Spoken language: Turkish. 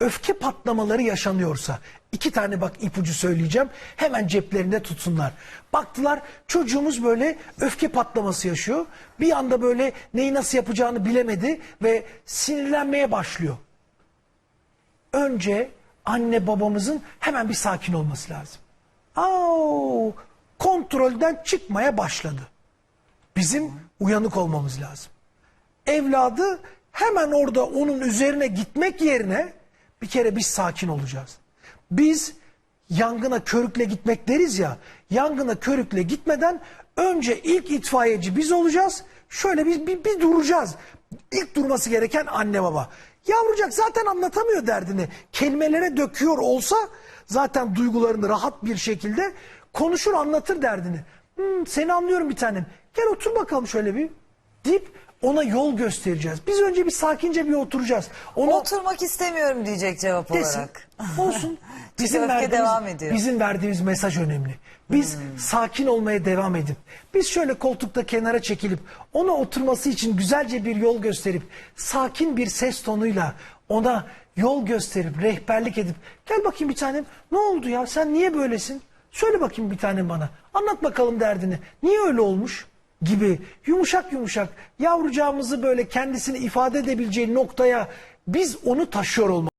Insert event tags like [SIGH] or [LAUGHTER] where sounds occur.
öfke patlamaları yaşanıyorsa iki tane bak ipucu söyleyeceğim hemen ceplerinde tutsunlar. Baktılar çocuğumuz böyle öfke patlaması yaşıyor. Bir anda böyle neyi nasıl yapacağını bilemedi ve sinirlenmeye başlıyor. Önce anne babamızın hemen bir sakin olması lazım. Aa, kontrolden çıkmaya başladı. Bizim uyanık olmamız lazım. Evladı hemen orada onun üzerine gitmek yerine bir kere biz sakin olacağız. Biz yangına körükle gitmek deriz ya. Yangına körükle gitmeden önce ilk itfaiyeci biz olacağız. Şöyle bir, bir, bir duracağız. İlk durması gereken anne baba. Yavrucak zaten anlatamıyor derdini. Kelimelere döküyor olsa zaten duygularını rahat bir şekilde konuşur anlatır derdini. "Hmm, seni anlıyorum bir tanem. Gel otur bakalım şöyle bir deyip ona yol göstereceğiz. Biz önce bir sakince bir oturacağız. Ona Oturmak istemiyorum diyecek cevap desin. olarak. Olsun. [LAUGHS] Çünkü öfke devam ediyor. Bizim verdiğimiz mesaj önemli. Biz sakin olmaya devam edip, biz şöyle koltukta kenara çekilip, ona oturması için güzelce bir yol gösterip, sakin bir ses tonuyla ona yol gösterip, rehberlik edip, gel bakayım bir tanem, ne oldu ya, sen niye böylesin? Söyle bakayım bir tanem bana, anlat bakalım derdini, niye öyle olmuş? Gibi yumuşak yumuşak yavrucağımızı böyle kendisini ifade edebileceği noktaya biz onu taşıyor olmalıyız.